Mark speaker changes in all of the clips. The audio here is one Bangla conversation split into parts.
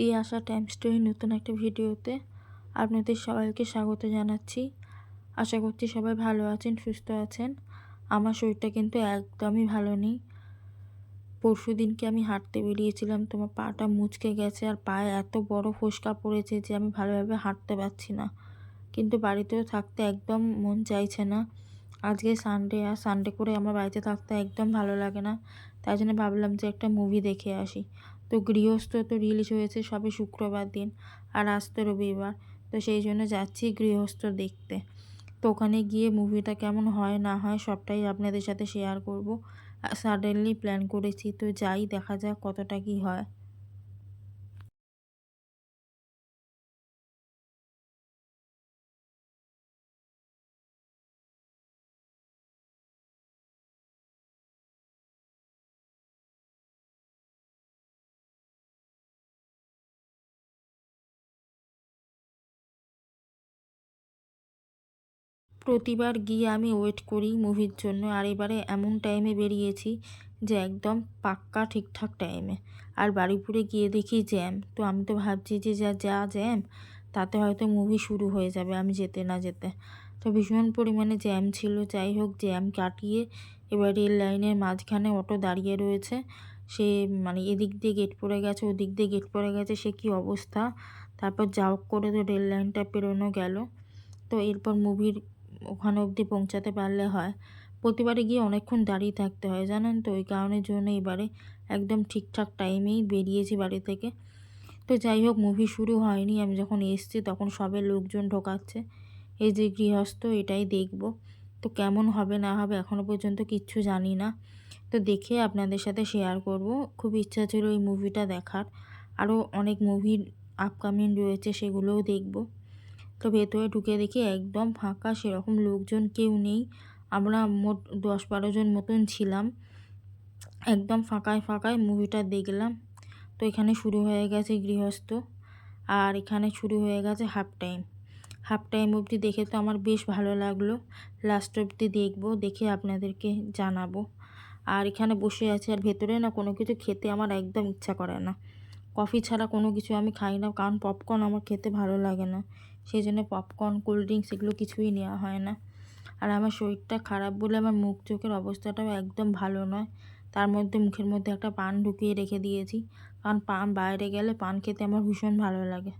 Speaker 1: দিয়ে আসা টাইম স্টোরি নতুন একটা ভিডিওতে আপনাদের সবাইকে স্বাগত জানাচ্ছি। আশা করছি সবাই ভালো আছেন, সুস্থ আছেন। আমার শরীরটা কিন্তু একদমই ভালো নেই। পরশু দিনকে আমি হাঁটতে বেরিয়েছিলাম তোমার পাটা মুচকে গেছে আর পায়ে এত বড় ফোসকা পড়েছে যে আমি ভালোভাবে হাঁটতে পারছি না। কিন্তু বাড়িতেও থাকতে একদম মন চাইছে না। আজকে সানডে আর সানডে করে আমার বাড়িতে থাকতে একদম ভালো লাগে না। তাই জন্য ভাবলাম যে একটা মুভি দেখে আসি। তো গৃহস্থ তো রিলিজ হয়েছে সবে শুক্রবার দিন আর আজ তো রবিবার। তো সেই জন্য যাচ্ছি গৃহস্থ দেখতে। তো ওখানে গিয়ে মুভিটা কেমন হয়, না হয় সবটাই আপনাদের সাথে শেয়ার করব। সাডেনলি প্ল্যান করেছি, তো যাই, দেখা যাক কতটা কী হয়। প্রতিবার গিয়ে আমি ওয়েট করি মুভির জন্য। আর এবারে এমন টাইমে বেরিয়েছি যে একদম পাক্কা ঠিকঠাক টাইমে আর বাড়িপুরে গিয়ে দেখি জ্যাম তো আমি তো ভাবছি যে যা যা জ্যাম তাতে হয়তো মুভি শুরু হয়ে যাবে আমি যেতে না যেতে। তো ভীষণ পরিমাণে জ্যাম ছিল। যাই হোক জ্যাম কাটিয়ে এবার রেল লাইনের মাঝখানে অটো দাঁড়িয়ে রয়েছে। সে মানে এদিক দিয়ে গেট পড়ে গেছে, ওদিক দিয়ে গেট পড়ে গেছে, সে কী অবস্থা? তারপর যাও করে তো রেল লাইনটা পেরোনো গেল। তো এরপর মুভির ওখানে অবধি পৌঁছাতে পারলে হয়। প্রতিবারে গিয়ে অনেকক্ষণ দাঁড়িয়ে থাকতে হয়, জানেন তো? ওই কারণের জন্য এবারে একদম ঠিকঠাক টাইমেই বেরিয়েছি বাড়ি থেকে। তো যাই হোক, মুভি শুরু হয়নি। আমি যখন এসছি তখন সবে লোকজন ঢোকাচ্ছে। এই যে গৃহস্থ, এটাই দেখব। তো কেমন হবে, না হবে এখনও পর্যন্ত কিচ্ছু জানি না। তো দেখে আপনাদের সাথে শেয়ার করব। খুব ইচ্ছা ছিল এই মুভিটা দেখার। আরও অনেক মুভির আপকামিং রয়েছে সেগুলোও দেখব। তো ভেতরে ঢুকে দেখি একদম ফাঁকা, সেরকম লোকজন কেউ নেই। আমরা মোট দশ বারো জন মতন ছিলাম। একদম ফাঁকায় ফাঁকায় মুভিটা দেখলাম। তো এখানে শুরু হয়ে গেছে গৃহস্থ আর এখানে শুরু হয়ে গেছে হাফ টাইম। হাফ টাইম অবধি দেখে তো আমার বেশ ভালো লাগল। লাস্ট অবধি দেখব, দেখে আপনাদেরকে জানাব। আর এখানে বসে আছে আর ভেতরে না কোনো কিছু খেতে আমার একদম ইচ্ছা করে না। কফি ছাড়া কোনো কিছু আমি খাই না, কারণ পপকর্ন আমার খেতে ভালো লাগে না। সেই জন্য পপকর্ন কোল্ড ড্রিঙ্কস এগুলো কিছুই নেওয়া হয় না। আর আমার শরীরটা খারাপ বলে আমার মুখ চোখের অবস্থাটাও একদম ভালো নয়। তার মধ্যে মুখের মধ্যে একটা পান ঢুকিয়ে রেখে দিয়েছি। কারণ পান বাইরে গেলে পান খেতে আমার ভীষণ ভালো লাগে।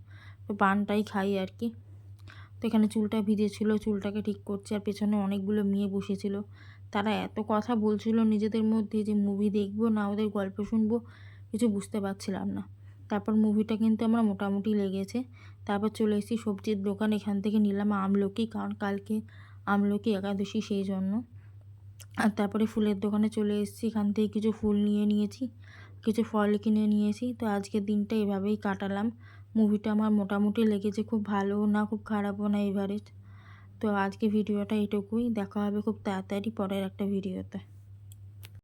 Speaker 1: তো পানটাই খাই আর কি। তো এখানে চুলটা ভিজেছিল, চুলটাকে ঠিক করছে আর পেছনে অনেকগুলো মেয়ে বসেছিল। তারা এত কথা বলছিল নিজেদের মধ্যে যে মুভি দেখব না ওদের গল্প শুনব, কিছু বুঝতে পারছিলাম না। তারপর মুভিটা কিন্তু আমার মোটামুটি লেগেছে। তারপর চলে এসেছি সবজির দোকান, এখান থেকে নিলাম আমলকি, কারণ কালকে আমলকি একাদশী সেই জন্য। আর তারপরে ফুলের দোকানে চলে এসেছি, এখান থেকে কিছু ফুল নিয়ে নিয়েছি, কিছু ফল কিনে নিয়েছি। তো আজকের দিনটা এভাবেই কাটালাম। মুভিটা আমার মোটামুটি লেগেছে, খুব ভালো না, খুব খারাপও না এভারেজ তো আজকে ভিডিওটা এটুকুই, দেখা হবে খুব তাড়াতাড়ি পরের একটা ভিডিওতে।